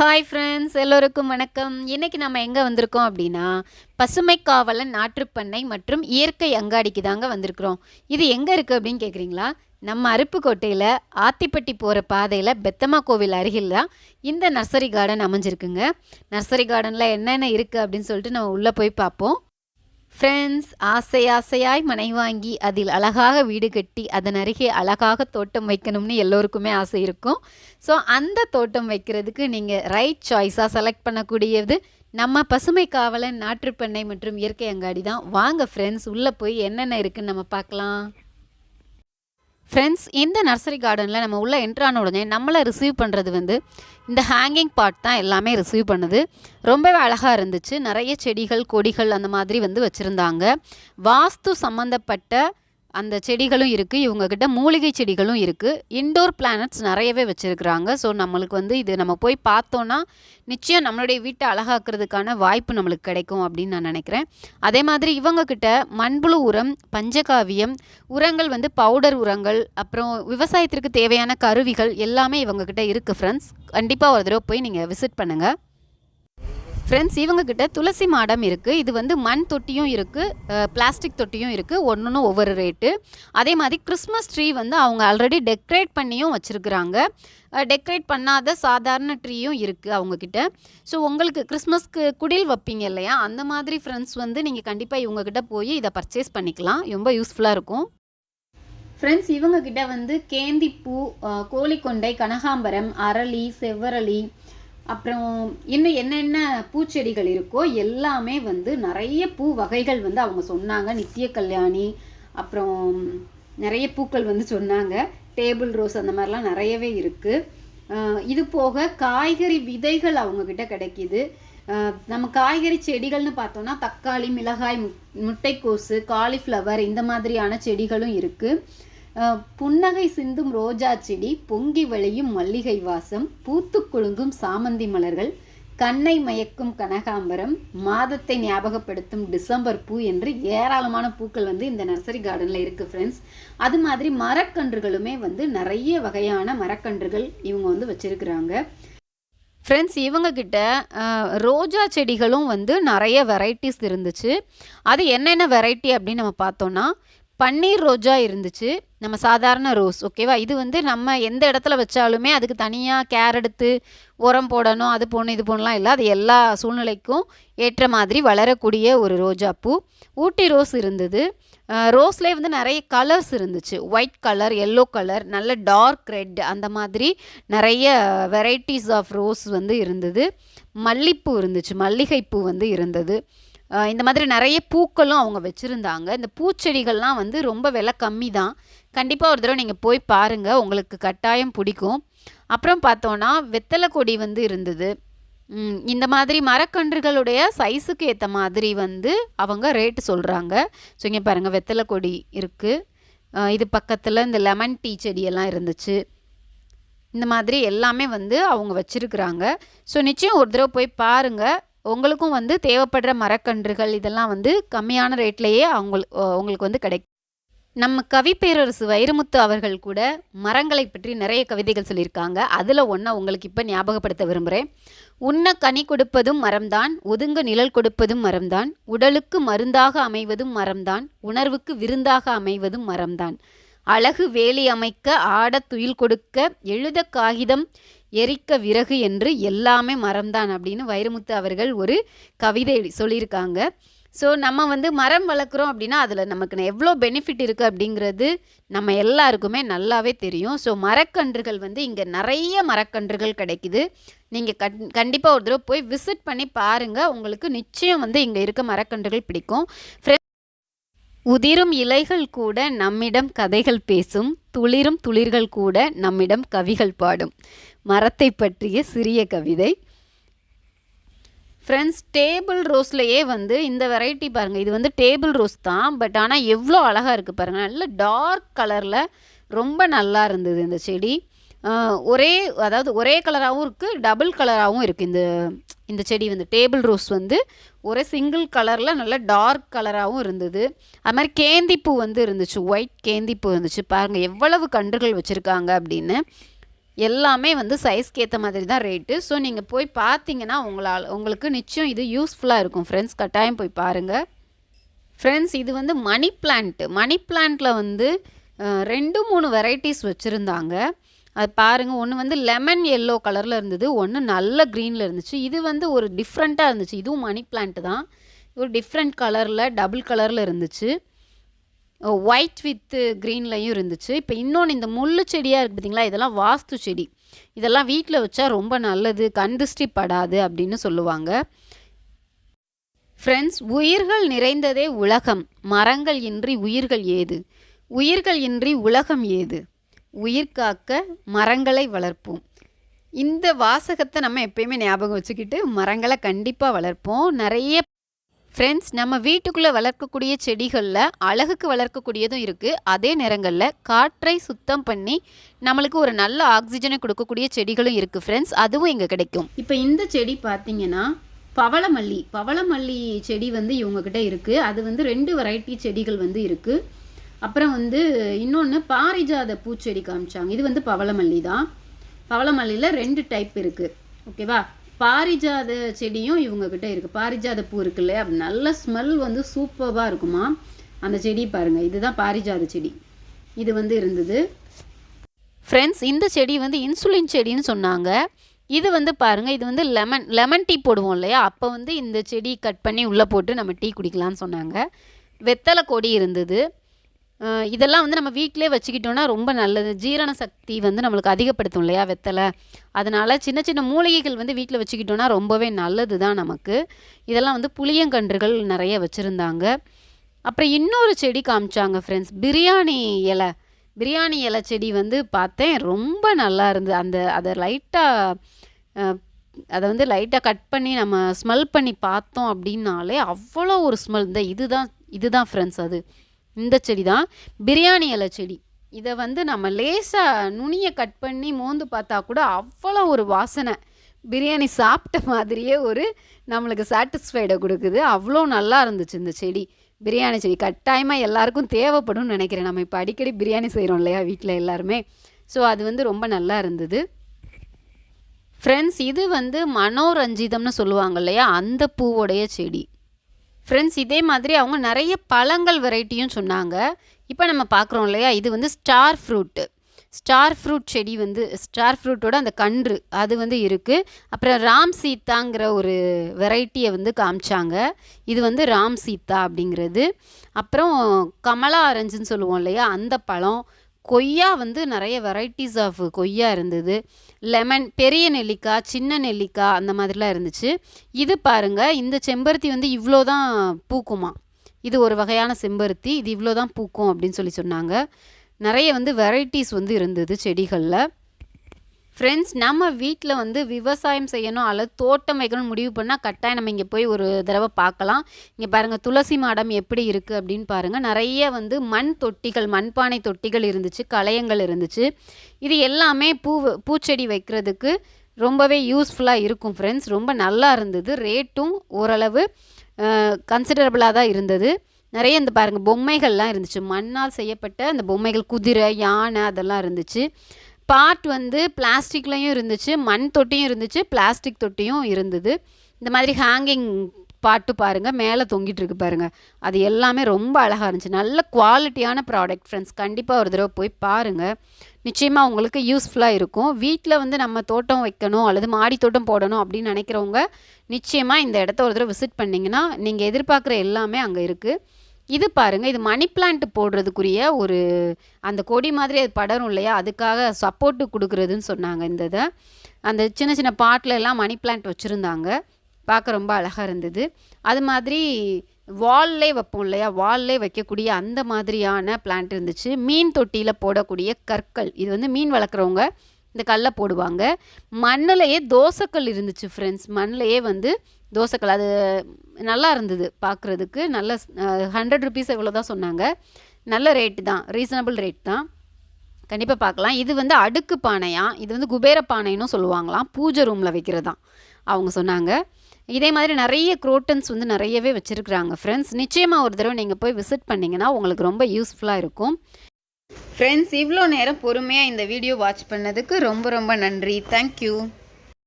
Hi friends எல்லோருக்கும் வணக்கம். இன்றைக்கி நம்ம எங்கே வந்திருக்கோம் அப்படின்னா பசுமை காவலன் நாற்றுப்பண்ணை மற்றும் இயற்கை அங்காடிக்கு தாங்க வந்திருக்கிறோம். இது எங்கே இருக்குது அப்படின்னு கேட்குறீங்களா நம்ம அருப்புக்கோட்டையில் ஆத்திப்பட்டி போகிற பாதையில் பெத்தம்மா கோவில் அருகில் தான் இந்த நர்சரி கார்டன் அமைஞ்சிருக்குங்க. நர்சரி கார்டனில் என்னென்ன இருக்குது அப்படின்னு சொல்லிட்டு நம்ம உள்ளே போய் பார்ப்போம். ஃப்ரெண்ட்ஸ் ஆசை ஆசையாய் மனை வாங்கி அதில் அழகாக வீடு கட்டி அதன் அருகே அழகாக தோட்டம் வைக்கணும்னு எல்லோருக்குமே ஆசை இருக்கும். ஸோ அந்த தோட்டம் வைக்கிறதுக்கு நீங்கள் ரைட் சாய்ஸாக செலக்ட் பண்ணக்கூடியது நம்ம பசுமை காவலன் நாற்றுப்பண்ணை மற்றும் இயற்கை அங்காடி தான். வாங்க ஃப்ரெண்ட்ஸ் உள்ளே போய் என்னென்ன இருக்குன்னு நம்ம பார்க்கலாம். ஃப்ரெண்ட்ஸ் இந்த நர்சரி கார்டனில் நம்ம உள்ளே என்ட்ரான உடனே நம்மளை ரிசீவ் பண்ணுறது வந்து இந்த ஹேங்கிங் பார்ட் தான் எல்லாமே ரிசீவ் பண்ணுது. ரொம்பவே அழகாக இருந்துச்சு. நிறைய செடிகள் கொடிகள் அந்த மாதிரி வந்து வச்சுருந்தாங்க. வாஸ்து சம்மந்தப்பட்ட அந்த செடிகளும் இருக்குது இவங்கக்கிட்ட மூலிகை செடிகளும் இருக்குது இன்டோர் பிளானட்ஸ் நிறையவே வச்சுருக்குறாங்க. ஸோ நம்மளுக்கு வந்து இது நம்ம போய் பார்த்தோன்னா நிச்சயம் நம்மளுடைய வீட்டை அழகாக்குறதுக்கான வாய்ப்பு நம்மளுக்கு கிடைக்கும் அப்படின்னு நான் நினைக்கிறேன். அதே மாதிரி இவங்கக்கிட்ட மண்புழு உரம் பஞ்சகாவியம் உரங்கள் வந்து பவுடர் உரங்கள் அப்புறம் விவசாயத்திற்கு தேவையான கருவிகள் எல்லாமே இவங்கக்கிட்ட இருக்குது ஃப்ரெண்ட்ஸ் கண்டிப்பாக ஒரு தடவை போய் நீங்கள் விசிட் பண்ணுங்கள் ஃப்ரெண்ட்ஸ் இவங்கக்கிட்ட துளசி மாடம் இருக்குது இது வந்து மண் தொட்டியும் இருக்குது பிளாஸ்டிக் தொட்டியும் இருக்குது ஒன்று ஒவ்வொரு ரேட்டு அதே மாதிரி கிறிஸ்மஸ் ட்ரீ வந்து அவங்க ஆல்ரெடி டெக்கரேட் பண்ணியும் வச்சுருக்குறாங்க. டெக்கரேட் பண்ணாத சாதாரண ட்ரீயும் இருக்குது அவங்கக்கிட்ட ஸோ உங்களுக்கு கிறிஸ்மஸ்க்கு குடில் வைப்பீங்க இல்லையா? அந்த மாதிரி ஃப்ரெண்ட்ஸ் வந்து நீங்கள் கண்டிப்பாக இவங்கக்கிட்ட போய் இதை பர்ச்சேஸ் பண்ணிக்கலாம். ரொம்ப யூஸ்ஃபுல்லாக இருக்கும். ஃப்ரெண்ட்ஸ் இவங்கக்கிட்ட வந்து கேந்திப்பூ கோழிக்கொண்டை கனகாம்பரம் அரளி செவ்வரளி அப்புறம் இன்னும் என்னென்ன பூச்செடிகள் இருக்கோ எல்லாமே வந்து நிறைய பூ வகைகள் வந்து அவங்க சொன்னாங்க. நித்திய கல்யாணி அப்புறம் நிறைய பூக்கள் வந்து சொன்னாங்க. டேபிள் ரோஸ் அந்த மாதிரிலாம் நிறையவே இருக்குது இது போக காய்கறி விதைகள் அவங்கக்கிட்ட கிடைக்கிது. நம்ம காய்கறி செடிகள்னு பார்த்தோம்னா தக்காளி மிளகாய் மு- முட்டைக்கோசு காலிஃப்ளவர் இந்த மாதிரியான செடிகளும் இருக்குது புன்னகை சிந்தும் ரோஜா செடி பொங்கி வழியும் மல்லிகை வாசம் பூத்து குலுங்கும் சாமந்தி மலர்கள் கண்ணை மயக்கும் கனகாம்பரம் மாதத்தை ஞாபகப்படுத்தும் டிசம்பர் பூ என்று ஏராளமான பூக்கள் வந்து இந்த நர்சரி கார்டனில் இருக்குது ஃப்ரெண்ட்ஸ் அது மாதிரி மரக்கன்றுகளுமே வந்து நிறைய வகையான மரக்கன்றுகள் இவங்க வந்து வச்சிருக்கிறாங்க. ஃப்ரெண்ட்ஸ் இவங்கக்கிட்ட ரோஜா செடிகளும் வந்து நிறைய வெரைட்டிஸ் இருந்துச்சு. அது என்னென்ன வெரைட்டி அப்படின்னு நம்ம பார்த்தோன்னா பன்னீர் ரோஜா இருந்துச்சு. நம்ம சாதாரண ரோஸ் ஓகேவா? இது வந்து நம்ம எந்த இடத்துல வச்சாலுமே அதுக்கு தனியாக கேர் எடுத்து உரம் போடணும் அது போடணும் இது போடலாம் இல்லை. அது எல்லா சூழ்நிலைக்கும் ஏற்ற மாதிரி வளரக்கூடிய ஒரு ரோஜா பூ. ஊட்டி ரோஸ் இருந்தது. ரோஸ்லேயே வந்து நிறைய கலர்ஸ் இருந்துச்சு. ஒயிட் கலர் எல்லோ கலர் நல்ல டார்க் ரெட் அந்த மாதிரி நிறைய வெரைட்டிஸ் ஆஃப் ரோஸ் வந்து இருந்தது. மல்லிப்பூ இருந்துச்சு. மல்லிகைப்பூ வந்து இருந்தது. இந்த மாதிரி நிறைய பூக்களும் அவங்க வச்சுருந்தாங்க. இந்த பூச்செடிகள்லாம் வந்து ரொம்ப விலை கம்மி தான் கண்டிப்பாக ஒரு தடவை நீங்கள் போய் பாருங்கள் உங்களுக்கு கட்டாயம் பிடிக்கும். அப்புறம் பார்த்தோன்னா வெத்தலை கொடி வந்து இருந்தது. இந்த மாதிரி மரக்கன்றுகளுடைய சைஸுக்கு ஏற்ற மாதிரி வந்து அவங்க ரேட்டு சொல்கிறாங்க ஸோ இங்கே பாருங்கள் வெத்தலை கொடி இருக்குது இது பக்கத்தில் இந்த லெமன் டீ செடியெல்லாம் இருந்துச்சு. இந்த மாதிரி எல்லாமே வந்து அவங்க வச்சுருக்குறாங்க. ஸோ நிச்சயம் ஒரு தடவை போய் பாருங்கள் உங்களுக்கும் வந்து தேவைப்படுற மரக்கன்றுகள் இதெல்லாம் வந்து கம்மியான ரேட்லேயே அவங்களுக்கு உங்களுக்கு வந்து கிடைக்கும் நம்ம கவி பேரரசு வைரமுத்து அவர்கள் கூட மரங்களை பற்றி நிறைய கவிதைகள் சொல்லியிருக்காங்க. அதில் ஒன்றை உங்களுக்கு இப்போ ஞாபகப்படுத்த விரும்புகிறேன் உண்ண கனி கொடுப்பதும் மரம்தான் ஒதுங்க நிழல் கொடுப்பதும் மரம்தான் உடலுக்கு மருந்தாக அமைவதும் மரம்தான் உணர்வுக்கு விருந்தாக அமைவதும் மரம்தான். அழகு வேலி அமைக்க ஆட துயில் கொடுக்க எழுத காகிதம் எரிக்க விறகு என்று எல்லாமே மரம்தான் அப்படின்னு வைரமுத்து அவர்கள் ஒரு கவிதை சொல்லியிருக்காங்க. ஸோ நம்ம வந்து மரம் வளர்க்குறோம் அப்படின்னா அதில் நமக்கு எவ்வளோ பெனிஃபிட் இருக்குது அப்படிங்கிறது நம்ம எல்லாருக்குமே நல்லாவே தெரியும். ஸோ மரக்கன்றுகள் வந்து இங்கே நிறைய மரக்கன்றுகள் கிடைக்குது. நீங்கள் கண் கண்டிப்பாக ஒரு தடவை போய் விசிட் பண்ணி பாருங்கள் உங்களுக்கு நிச்சயம் வந்து இங்கே இருக்க மரக்கன்றுகள் பிடிக்கும். Friends, உதிரும் இலைகள் கூட நம்மிடம் கதைகள் பேசும் துளிரும் துளிர்கள் கூட நம்மிடம் கவிகள் பாடும். மரத்தை பற்றிய சிறிய கவிதை. ஃப்ரெண்ட்ஸ் டேபிள் ரோஸ்லையே வந்து இந்த வெரைட்டி பாருங்கள் இது வந்து டேபிள் ரோஸ் தான் பட் ஆனால் எவ்வளோ அழகாக இருக்குது பாருங்கள் நல்ல டார்க் கலரில் ரொம்ப நல்லா இருந்தது இந்த செடி. ஒரே அதாவது ஒரே கலராகவும் இருக்குது டபுள் கலராகவும் இருக்குது இந்த இந்த செடி வந்து டேபிள் ரோஸ் வந்து ஒரே சிங்கிள் கலரில் நல்ல டார்க் கலராகவும் இருந்தது. அது மாதிரி கேந்திப்பூ வந்து இருந்துச்சு ஒயிட் கேந்திப்பூ இருந்துச்சு. பாருங்கள் எவ்வளவு கன்றுகள் வச்சுருக்காங்க அப்படின்னு. எல்லாமே வந்து சைஸ்க்கு ஏற்ற மாதிரி தான் ரேட்டு ஸோ நீங்கள் போய் பார்த்தீங்கன்னா உங்களால் உங்களுக்கு நிச்சயம் இது யூஸ்ஃபுல்லாக இருக்கும். ஃப்ரெண்ட்ஸ் கட்டாயம் போய் பாருங்கள் ஃப்ரெண்ட்ஸ் இது வந்து மணி பிளான்ட்டு மணி பிளான்ட்டில் வந்து ரெண்டு மூணு வெரைட்டிஸ் வச்சுருந்தாங்க. அது பாருங்கள் ஒன்று வந்து லெமன் எல்லோ கலரில் இருந்தது ஒன்று நல்ல க்ரீனில் இருந்துச்சு. இது வந்து ஒரு டிஃப்ரெண்ட்டாக இருந்துச்சு. இதுவும் மணி பிளான்ட் தான். ஒரு டிஃப்ரெண்ட் கலரில் டபுள் கலரில் இருந்துச்சு. ஒயிட் வித்து க்ரீன்லையும் இருந்துச்சு. இப்போ இன்னொன்று இந்த முள்ளு செடியாக இருக்குது பார்த்திங்களா இதெல்லாம் வாஸ்து செடி. இதெல்லாம் வீட்டில் வச்சா ரொம்ப நல்லது கண் திருஷ்டி படாது அப்படின்னு சொல்லுவாங்க. ஃப்ரெண்ட்ஸ் உயிர்கள் நிறைந்ததே உலகம். மரங்கள் இன்றி உயிர்கள் ஏது? உயிர்கள் இன்றி உலகம் ஏது? உயிர் காக்க மரங்களை வளர்ப்போம். இந்த வாசகத்தை நம்ம எப்பயுமே ஞாபகம் வச்சுக்கிட்டு மரங்களை கண்டிப்பாக வளர்ப்போம். நிறைய ஃப்ரெண்ட்ஸ் நம்ம வீட்டுக்குள்ளே வளர்க்கக்கூடிய செடிகளில் அழகுக்கு வளர்க்கக்கூடியதும் இருக்குது அதே நேரங்களில் காற்றை சுத்தம் பண்ணி நம்மளுக்கு ஒரு நல்ல ஆக்சிஜனை கொடுக்கக்கூடிய செடிகளும் இருக்குது ஃப்ரெண்ட்ஸ் அதுவும் இங்கே கிடைக்கும். இப்போ இந்த செடி பார்த்தீங்கன்னா பவளமல்லி. பவளமல்லி செடி வந்து இவங்கக்கிட்ட இருக்குது அது வந்து ரெண்டு வெரைட்டி செடிகள் வந்து இருக்குது அப்புறம் வந்து இன்னொன்று பாரிஜாத பூச்செடி காமிச்சாங்க. இது வந்து பவளமல்லி தான். பவளமல்லியில் ரெண்டு டைப் இருக்குது ஓகேவா பாரிஜாத செடியும் இவங்கக்கிட்ட இருக்குது பாரிஜாத பூ இருக்கு இல்லையா? நல்ல ஸ்மெல் வந்து சூப்பராக இருக்குமா? அந்த செடி பாருங்கள் இதுதான் பாரிஜாத செடி. இது வந்து இருந்தது. ஃப்ரெண்ட்ஸ் இந்த செடி வந்து இன்சுலின் செடின்னு சொன்னாங்க. இது வந்து பாருங்கள் இது வந்து லெமன் லெமன் டீ போடுவோம் இல்லையா? அப்போ வந்து இந்த செடி கட் பண்ணி உள்ளே போட்டு நம்ம டீ குடிக்கலாம்னு சொன்னாங்க. வெத்தலை கொடி இருந்தது. இதெல்லாம் வந்து நம்ம வீட்டிலே வச்சுக்கிட்டோன்னா ரொம்ப நல்லது. ஜீரண சக்தி வந்து நம்மளுக்கு அதிகப்படுத்தும் இல்லையா வெத்தலை? அதனால் சின்ன சின்ன மூலிகைகள் வந்து வீட்டில் வச்சுக்கிட்டோம்னா ரொம்பவே நல்லது தான் நமக்கு. இதெல்லாம் வந்து புளியங்கன்றுகள் நிறைய வச்சுருந்தாங்க. அப்புறம் இன்னொரு செடி காமிச்சாங்க ஃப்ரெண்ட்ஸ் பிரியாணி இலை. பிரியாணி இலை செடி வந்து பார்த்தேன். ரொம்ப நல்லா இருந்தது. அந்த அதை லைட்டாக அதை வந்து லைட்டாக கட் பண்ணி நம்ம ஸ்மெல் பண்ணி பார்த்தோம் அப்படின்னாலே அவ்வளோ ஒரு ஸ்மெல் இந்த இதுதான் இதுதான் ஃப்ரெண்ட்ஸ் அது. இந்த செடி தான் பிரியாணி இலை செடி. இதை வந்து நம்ம லேசாக நுனியை கட் பண்ணி மோந்து பார்த்தா கூட அவ்வளோ ஒரு வாசனை. பிரியாணி சாப்பிட்ட மாதிரியே ஒரு நம்மளுக்கு சாட்டிஸ்ஃபைடை கொடுக்குது. அவ்வளோ நல்லா இருந்துச்சு இந்த செடி. பிரியாணி செடி கட்டாயமாக எல்லாருக்கும் தேவைப்படும்னு நினைக்கிறேன். நம்ம இப்போ அடிக்கடி பிரியாணி செய்கிறோம் இல்லையா வீட்டில் எல்லாருமே. ஸோ அது வந்து ரொம்ப நல்லா இருந்தது. ஃப்ரெண்ட்ஸ் இது வந்து மனோரஞ்சிதம்னு சொல்லுவாங்க இல்லையா? அந்த பூவோடைய செடி. ஃப்ரெண்ட்ஸ் இதே மாதிரி அவங்க நிறைய பழங்கள் வெரைட்டியும் சொன்னாங்க. இப்போ நம்ம பார்க்குறோம் இல்லையா? இது வந்து ஸ்டார் ஃப்ரூட்டு ஸ்டார் ஃப்ரூட் செடி வந்து ஸ்டார் ஃப்ரூட்டோட அந்த கன்று அது வந்து இருக்குது அப்புறம் ராம் சீத்தாங்கிற ஒரு வெரைட்டியை வந்து காமிச்சாங்க. இது வந்து ராம் சீத்தா அப்படிங்கிறது. அப்புறம் கமலா ஆரஞ்சுன்னு சொல்லுவோம் இல்லையா? அந்த பழம் கொய்யா வந்து நிறைய வெரைட்டிஸ் ஆஃப் கொய்யா இருந்தது. லெமன் பெரிய நெல்லிக்காய் சின்ன நெல்லிக்காய் அந்த மாதிரிலாம் இருந்துச்சு. இது பாருங்கள் இந்த செம்பருத்தி வந்து இவ்வளோ தான் பூக்குமா? இது ஒரு வகையான செம்பருத்தி இது இவ்வளோ தான் பூக்கும் அப்படின்னு சொல்லி சொன்னாங்க. நிறைய வந்து வெரைட்டிஸ் வந்து இருந்தது செடிகளில். ஃப்ரெண்ட்ஸ் நம்ம வீட்டில் வந்து விவசாயம் செய்யணும் அல்லது தோட்டம் வைக்கணும்னு முடிவு பண்ணால் கட்டாயம் நம்ம இங்கே போய் ஒரு தடவை பார்க்கலாம். இங்கே பாருங்கள் துளசி மாடம் எப்படி இருக்குது அப்படின்னு பாருங்கள் நிறைய வந்து மண் தொட்டிகள் மண்பானை தொட்டிகள் இருந்துச்சு களையங்கள் இருந்துச்சு. இது எல்லாமே பூ பூச்செடி வைக்கிறதுக்கு ரொம்பவே யூஸ்ஃபுல்லாக இருக்கும் ஃப்ரெண்ட்ஸ் ரொம்ப நல்லா இருந்தது. ரேட்டும் ஓரளவு கன்சிடரபிளாக தான் இருந்தது. நிறைய இந்த பாருங்கள் பொம்மைகள்லாம் இருந்துச்சு. மண்ணால் செய்யப்பட்ட அந்த பொம்மைகள் குதிரை யானை அதெல்லாம் இருந்துச்சு. பார்ட் வந்து பிளாஸ்டிக்லேயும் இருந்துச்சு மண் தொட்டியும் இருந்துச்சு பிளாஸ்டிக் தொட்டியும் இருந்தது. இந்த மாதிரி ஹேங்கிங் பாட்டு பாருங்கள் மேலே தொங்கிட்டு இருக்கு பாருங்கள் அது எல்லாமே ரொம்ப அழகாக இருந்துச்சு. நல்ல குவாலிட்டியான ப்ராடக்ட் ஃப்ரெண்ட்ஸ் கண்டிப்பாக ஒரு தடவை போய் பாருங்கள் நிச்சயமாக உங்களுக்கு யூஸ்ஃபுல்லாக இருக்கும். வீட்டில் வந்து நம்ம தோட்டம் வைக்கணும் அல்லது மாடி தோட்டம் போடணும் அப்படின்னு நினைக்கிறவங்க நிச்சயமாக இந்த இடத்த ஒரு தடவை விசிட் பண்ணிங்கன்னா நீங்கள் எதிர்பார்க்குற எல்லாமே அங்கே இருக்குது இது பாருங்கள் இது மணி பிளான்ட் போடுறதுக்குரிய ஒரு அந்த கொடி மாதிரி அது படரும் இல்லையா? அதுக்காக சப்போர்ட்டு கொடுக்குறதுன்னு சொன்னாங்க இந்த இதை. அந்த சின்ன சின்ன பாட்டில் எல்லாம் மணி பிளான்ட் வச்சுருந்தாங்க. பார்க்க ரொம்ப அழகாக இருந்தது. அது மாதிரி வால்லே வைப்போம் இல்லையா? வால்லே வைக்கக்கூடிய அந்த மாதிரியான பிளான்ட் இருந்துச்சு. மீன் தொட்டியில் போடக்கூடிய கற்கள். இது வந்து மீன் வளர்க்குறவங்க இந்த கல்லை போடுவாங்க. மண்ணிலையே தோசைக்கல் இருந்துச்சு ஃப்ரெண்ட்ஸ் மண்ணிலையே வந்து தோசைக்கல். அது நல்லா இருந்தது பார்க்குறதுக்கு நல்ல ஹண்ட்ரட் ருபீஸ் இவ்வளோ தான் சொன்னாங்க. நல்ல ரேட்டு தான். ரீசனபிள் ரேட் தான். கண்டிப்பாக பார்க்கலாம் இது வந்து அடுக்கு பானையா? இது வந்து குபேர பானைன்னு சொல்லுவாங்களாம். பூஜை ரூமில் வைக்கிறதான் அவங்க சொன்னாங்க. இதே மாதிரி நிறைய குரோட்டன்ஸ் வந்து நிறையவே வச்சுருக்குறாங்க ஃப்ரெண்ட்ஸ் நிச்சயமாக ஒரு தடவை நீங்கள் போய் விசிட் பண்ணிங்கன்னா உங்களுக்கு ரொம்ப யூஸ்ஃபுல்லாக இருக்கும். ஃப்ரெண்ட்ஸ் இவ்வளோ நேரம் பொறுமையாக இந்த வீடியோ வாட்ச் பண்ணதுக்கு ரொம்ப ரொம்ப நன்றி. தேங்க்யூ